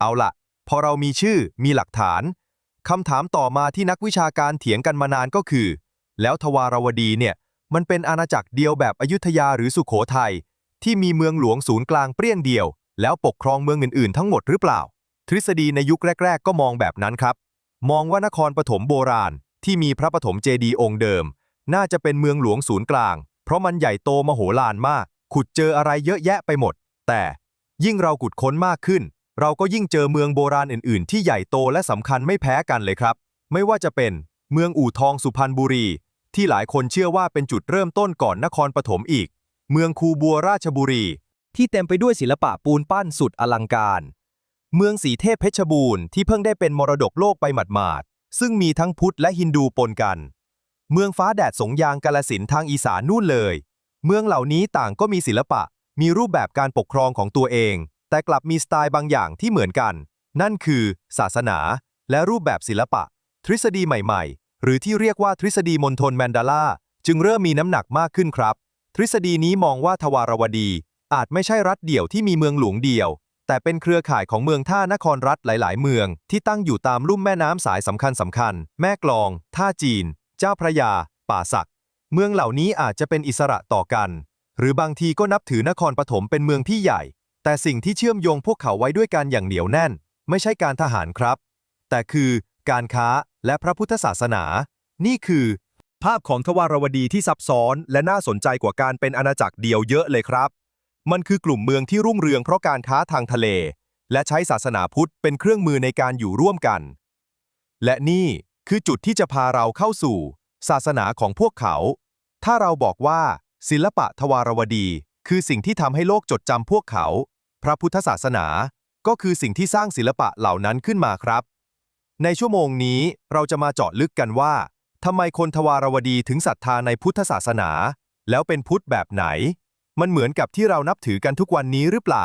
เอาละพอเรามีชื่อมีหลักฐานคำถามต่อมาที่นักวิชาการเถียงกันมานานก็คือ แล้วทวารวดีเนี่ย มันเป็นอาณาจักรเดียวแบบอยุธยาหรือสุโขทัยที่มีเมืองหลวงศูนย์กลางเปรี้ยงเดียว แล้วปกครองเมืองอื่นๆ ทั้งหมดหรือเปล่า ทฤษฎีในยุคแรก ๆ ก็มองแบบนั้นครับ มองว่านครปฐมโบราณ ที่มีพระปฐมเจดีย์องค์เดิม น่าจะเป็นเมืองหลวงศูนย์กลาง เพราะมันใหญ่โตมโหฬารมาก ขุดเจออะไรเยอะแยะไปหมด แต่ยิ่งเราขุดค้นมากขึ้น เราก็ยิ่งเจอเมืองโบราณอื่น ๆ ที่ใหญ่โตและสำคัญไม่แพ้กันเลยครับ ไม่ว่าจะเป็น เมืองอู่ทองสุพรรณบุรี ที่หลายคนเชื่อว่าเป็นจุดเริ่มต้นก่อนนครปฐมอีก เมืองคูบัวราชบุรี ที่เต็มไปด้วยศิลปะปูนปั้นสุดอลังการ เมืองสีเทพเพชรบูรณ์ที่เพิ่งได้เป็นมรดกโลกไปหมาดๆซึ่งมีทั้งพุทธและฮินดูปนกัน เมืองฟ้าแดดสงยางกาลสินทางอีสานนู่นเลย เมืองเหล่านี้ต่างก็มีศิลปะ มีรูปแบบการปกครองของตัวเอง แต่กลับมีสไตล์บางอย่างที่เหมือนกัน นั่นคือ ศาสนา และรูปแบบศิลปะ ทฤษฎีใหม่ๆ หรือที่เรียกว่าทฤษฎีมณฑลแมนดาลาจึงเริ่มมีน้ำหนักมากขึ้นครับ ทฤษฎีนี้มองว่าทวารวดี อาจไม่ใช่รัฐเดี่ยวที่มีเมืองหลวงเดียว แต่เป็นเครือข่ายของเมืองท่านครรัฐหลาย ๆ เมือง ที่ตั้งอยู่ตามลุ่มแม่น้ำสายสำคัญสำคัญ แม่กลอง ท่าจีน เจ้าพระยา ป่าสัก เมืองเหล่านี้อาจจะเป็นอิสระต่อกัน หรือบางทีก็นับถือนครปฐมเป็นเมืองที่ใหญ่ แต่สิ่งที่เชื่อมโยงพวกเขาไว้ด้วยกันอย่างเหนียวแน่น ไม่ใช่การทหารครับ แต่คือการค้าและพระพุทธศาสนา นี่คือ ภาพของทวารวดีที่ซับซ้อน และน่าสนใจกว่าการเป็นอาณาจักรเดียวเยอะเลยครับ มันคือกลุ่มเมืองที่รุ่งเรืองเพราะการค้าทางทะเล และใช้ศาสนาพุทธเป็นเครื่องมือในการอยู่ร่วมกัน และนี่คือจุดที่จะพาเราเข้าสู่ ศาสนาของพวกเขา ถ้าเราบอกว่า ศิลปะทวารวดี คือสิ่งที่ทำให้โลกจดจำพวกเขา พระพุทธศาสนา ก็คือสิ่งที่สร้างศิลปะเหล่านั้นขึ้นมาครับ ในชั่วโมงนี้เราจะมาเจาะลึกกันว่าทำไมคนทวารวดีถึงศรัทธาในพุทธศาสนา แล้วเป็นพุทธแบบไหน มันเหมือนกับที่เรานับถือกันทุกวันนี้หรือเปล่า